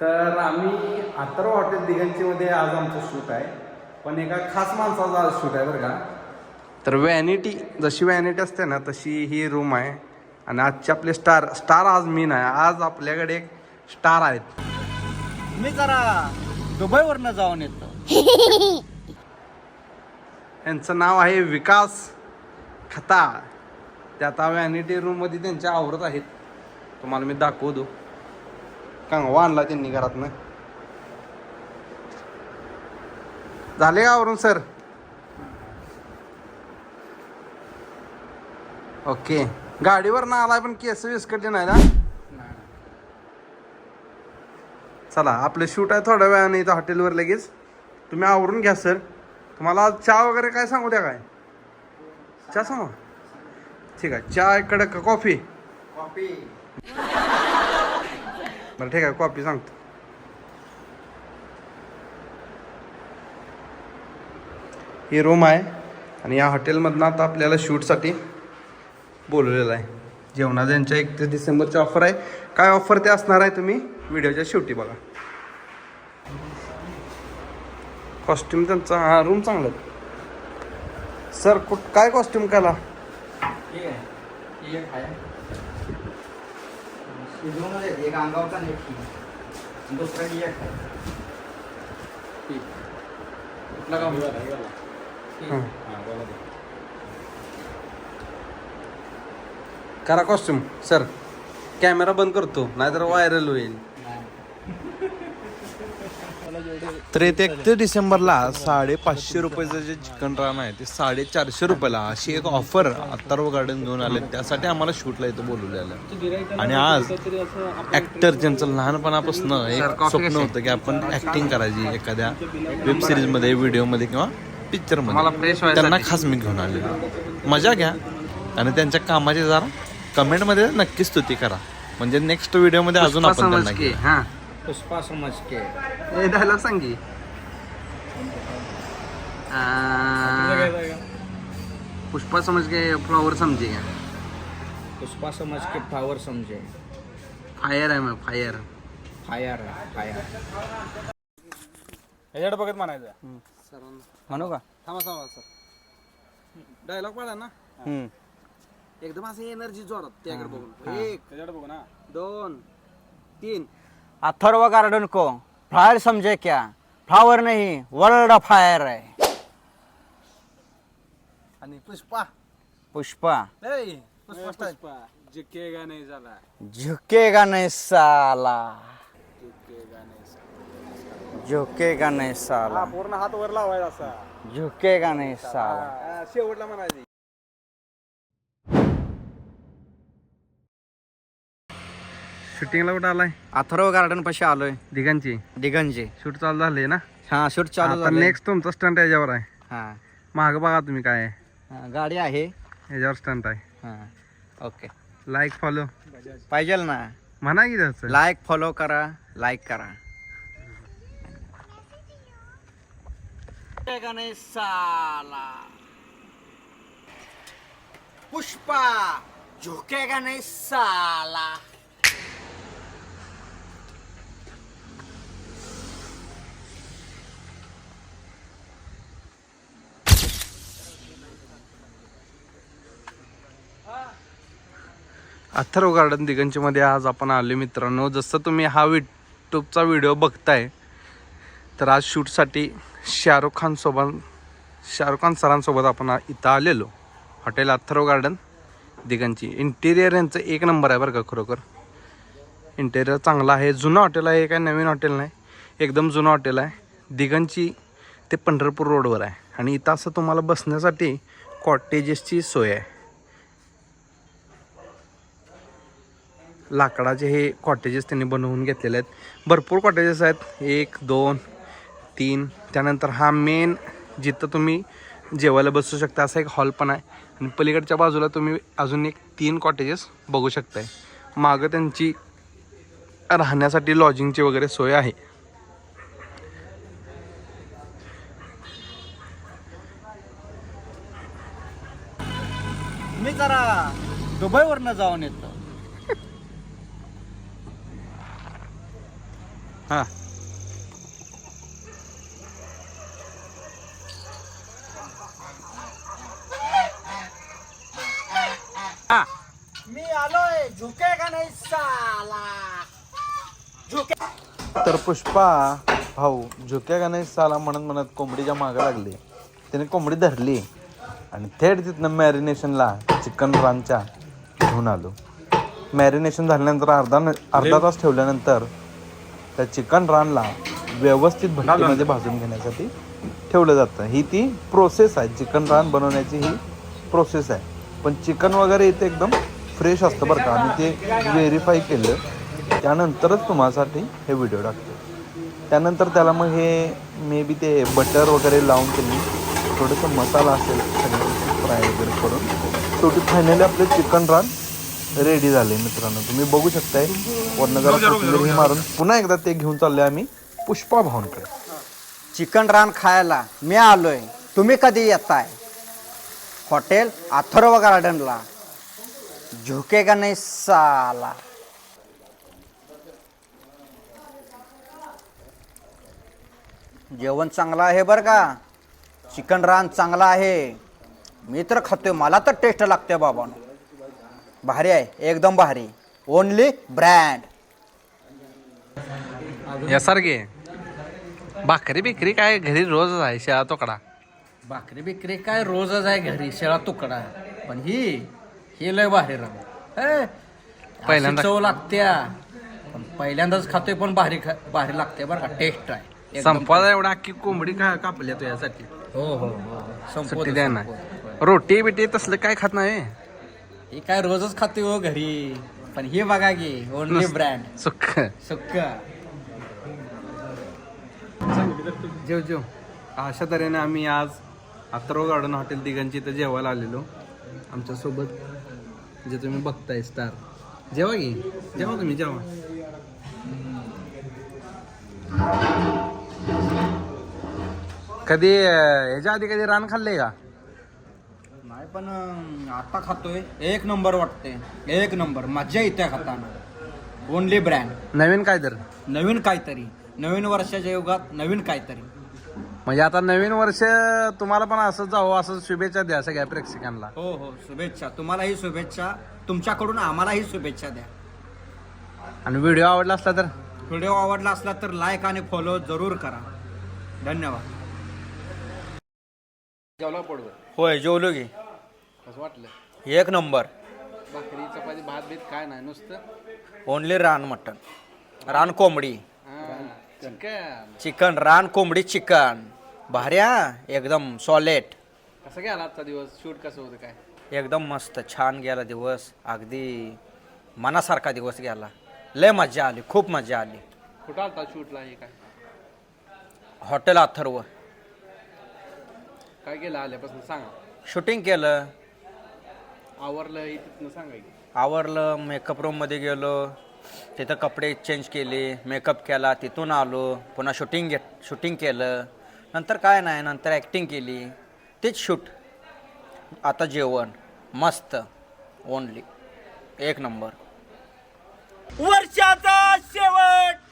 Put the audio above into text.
तर आम्ही अथर्व हॉटेल दिगंचीमध्ये आज आमचं शूट आहे. पण एका खास माणसाचा आज शूट आहे बरं का. तर व्हॅनिटी जशी व्हॅनिटी असते ना तशी ही रूम आहे. आणि आजचे आपले स्टार स्टार आज मी नाही आज आपल्याकडे एक स्टार आहेत. मी जरा दुबईवरनं जाऊन येतो. यांचं नाव आहे विकास खताळ. ते आता व्हॅनिटी रूममध्ये त्यांच्या आवरत आहेत. तुम्हाला मी दाखवतो. कांगवा आणला त्यांनी घरातनं. झाले का आवरून सर? ओके. गाडीवर ना आलाय पण केस विस्कटले नाही ना चला आपलं शूट आहे थोड्या वेळाने इथं हॉटेलवर लगेच. तुम्ही आवरून घ्या सर. तुम्हाला आज चहा वगैरे काय सांगू द्या काय? चहा सांगू. ठीक आहे चहा कडक कॉफी. कॉफी. बरं ठीक आहे कॉपी सांगतो ही रूम आहे. आणि या हॉटेलमधनं आता आपल्याला शूटसाठी बोलवलेलं आहे. जेवणाचं यांच्या एक ते डिसेंबरची ऑफर आहे. काय ऑफर ते असणार आहे तुम्ही? व्हिडिओच्या शेवटी बघा. कॉस्ट्युम त्यांचा हा रूम चांगला सर कुठ काय कॉस्ट्युम केला? ठीक आहे एक आहे शिजवूनच येते एक अंगावरचा नेट दुसरा एक आहे ठीक. कुठला काम ठीक. हां करा कॉस्ट्युम सर कॅमेरा बंद करतो नाहीतर व्हायरल होईल तर येते एकतीस डिसेंबरला साडेपाचशे रुपयाचं जे चिकन रान आहे ते साडेचारशे रुपयाला अशी एक ऑफर अत्तारो गार्डन घेऊन आले त्यासाठी आम्हाला शूटला इथं बोलवलेलं आणि आज ऍक्टर ज्यांचं लहानपणापासून एक स्वप्न? होतं की आपण ऍक्टिंग करायची एखाद्या वेब सिरीजमध्ये व्हिडिओमध्ये किंवा पिक्चर मला मध्ये फ्रेश व्हायसाठी. त्यांना खास मी घेऊन आलेलो मजा घ्या. आणि त्यांच्या कामाची जरा कमेंटमध्ये नक्की स्तुती करा. म्हणजे नेक्स्ट व्हिडिओमध्ये अजून आपण त्यांना पुष्पा समज के हे डायलॉग सांग की. आ, पुष्पा समज के फ्लॉवर समजे क्या पुष्पा समज के फ्लावर समजे. फायर आहे मग फायर फायर फायर ह्याच्याकडे बघत म्हणायचं. म्हणू का? थांबा थांबा सर. डायलॉग पाडा ना. एकदम असं एनर्जी जोरात त्याकडे बघून. एक त्याच्याकडे बघू ना. दोन तीन. अथर्व गार्डन को. फ्लायर समझे क्या? फ्लावर नहीं वर्ल्ड फायर है आणि पुष्पा. पुष्पा. ए, पुष्पा पुष्पा जिकेगा नाही झाला. झुकेगा नहीं साला. झुकेगा नहीं साला. पूर्ण हात वर लावायचा असा. झुकेगा नहीं साला. हा, शेवटला म्हणायची. शूटिंगला कुठं आलाय? अथर्व गार्डन पाशी आलोय. दिघांची. दिगंजे शूट चालू झाले ना? हा शूट चालू आता झालंय. नेक्स्ट तुमचा स्टंट याच्यावर आहे. हा. माग बघा तुम्ही काय आहे. हा, गाडी आहे. याच्यावर स्टंट आहे. हा ओके. लाईक फॉलो पाहिजे ना. म्हणा की त्याचं. लाईक फॉलो करा लाईक करा. साला. पुष्पा झुकेगा नहीं साला. अथर्व गार्डन दिगंचीमध्ये आज आपण आले मित्रांनो. जसं तुम्ही हा यूट्यूबचा व्हिडिओ बघताय तर आज शूटसाठी शाहरुख खानसोबत शाहरुख खान सरांसोबत आपण इथं आलेलो. हॉटेल अथर्व गार्डन दिगंची. इंटेरियर यांचं एक नंबर आहे बरं का खरोखर. इंटेरियर चांगलं आहे. जुनं हॉटेल आहे काय नवीन हॉटेल नाही. एकदम जुनं हॉटेल आहे. दिगंची ते पंढरपूर रोडवर आहे. आणि इथं असं तुम्हाला बसण्यासाठी कॉटेजेसची सोय आहे. लाकडाचे हे कॉटेजेस त्यांनी बनवून घेतलेले आहेत. भरपूर कॉटेजेस आहेत. एक दोन तीन. त्यानंतर हा मेन जिथं तुम्ही जेवायला बसू शकता असा एक हॉल पण आहे. आणि पलीकडच्या बाजूला तुम्ही अजून एक तीन कॉटेजेस बघू शकताय. मागं त्यांची राहण्यासाठी लॉजिंगची वगैरे सोय आहे. मी जरा दुबईवरनं जाऊन येतो. हा. हा. मी आलोय. झुकेगा नाही साला? झुके. तर पुष्पा भाऊ झुक्या का नाही साला म्हणत म्हणत कोंबडीच्या मागे लागली. त्याने कोंबडी धरली आणि थेट तिथनं मॅरिनेशनला चिकन रानच्या घेऊन आलो. मॅरिनेशन झाल्यानंतर अर्धा न- अर्धा तास ठेवल्यानंतर त्या चिकन रानला व्यवस्थित भट्टीमध्ये भाजून घेण्यासाठी ठेवलं जातं. ही ती प्रोसेस आहे. चिकन रान बनवण्याची ही प्रोसेस आहे. पण चिकन वगैरे इथे एकदम फ्रेश असतं बरं का. आम्ही ते व्हेरीफाय केलं. त्यानंतरच तुम्हासाठी हे व्हिडिओ टाकतो. त्यानंतर त्याला मग हे मे बी ते बटर वगैरे लावून त्यांनी थोडंसं मसाला असेल सगळं फ्राय वगैरे करून. शेवटी फायनली आपले चिकन रान रेडी झाले मित्रांनो. तुम्ही बघू शकताय. वरनं जरा कोथिंबीर हे मारून पुन्हा एकदा ते घेऊन चालले आम्ही पुष्पा भाऊंकडे. चिकन रान खायला मी आलोय. तुम्ही कधी येताय? हॉटेल अथर्व गार्डनला. झुकेगा नाही साला? जेवण चांगलं आहे बरं का? चिकन रान चांगला आहे. मी तर खातोय. मला तर टेस्ट लागते बाबा भारी आहे एकदम भारी. ओनली ब्रँड यासारखे भाकरी बिकरी काय घरी रोज आहे शेळा तोकडा? भाकरी बिकरी काय रोजच आहे घरी शेळा तुकडा. पण ही ही लय भारी रंग. पहिल्यांदा- चव लागत्या. पण पहिल्यांदाच खातोय पण भारी खा- भारी लागते बरं का टेस्ट आहे. संपवायला एवढा अख्खी कोंबडी का कापल्या तू यासाठी. हो हो हो. सुट्टी द्या ना. रोटी बिटी तसलं काय खात नाही? ही काय रोजच खातोय हो घरी. पण हे बघा की ओनली ब्रँड सुख सुक्क. जेव जेव. अशा तऱ्हेने आम्ही आज अथर्व गार्डन हॉटेल दिघांची इथं जेवायला आलेलो. आमच्यासोबत जे तुम्ही बघताय स्टार. जेवा की? जेवा तुम्ही जेवा. कधी अं, ह्याच्या आधी कधी रान खाल्लंय का? नाही पण अं, आता खातोय. एक नंबर वाटते एक नंबर. मजा येते खाताना. ओनली ब्रँड नवीन काय तर? नवीन काहीतरी. नवीन वर्षाच्या युगात नवीन काहीतरी. म्हणजे आता नवीन वर्ष तुम्हाला पण असं जावं असं शुभेच्छा द्या सगळ्या प्रेक्षकांना. हो हो. शुभेच्छा. तुम्हालाही शुभेच्छा. तुमच्याकडून आम्हालाही शुभेच्छा द्या. आणि व्हिडिओ आवडला असला तर? व्हिडिओ आवडला असला तर लाईक आणि फॉलो जरूर करा. धन्यवाद. जेवला पडवं होय जेवलो की. कसं वाटलं? एक नंबर. भाकरी चपाती भात बीत काय नाही नुसतं? ओनली रान मटन रान कोंबडी. चिकन. चिकन रान कोंबडी चिकन. भाऱ्या एकदम सॉलेट कसं गेला आजचा दिवस? शूट कसं होतं काय? एकदम मस्त छान गेला दिवस. अगदी मनासारखा दिवस गेला. लय मजा आली खूप मजा आली. कुठं आलता शूटला हे काय? हॉटेल अथर्व. काय केलं आल्यापासून सांगा. शूटिंग केलं. आवरलं हे तिथनं सांगा की. आवरलं मेकअप रूममध्ये गेलो. तिथं कपडे चेंज केले मेकअप केला तिथून आलो. पुन्हा शूटिंग घेत शूटिंग केलं. नंतर काय नाही नंतर ॲक्टिंग केली. तेच शूट आता जेवण. मस्त. ओनली एक नंबर वर्षाचा शेवट!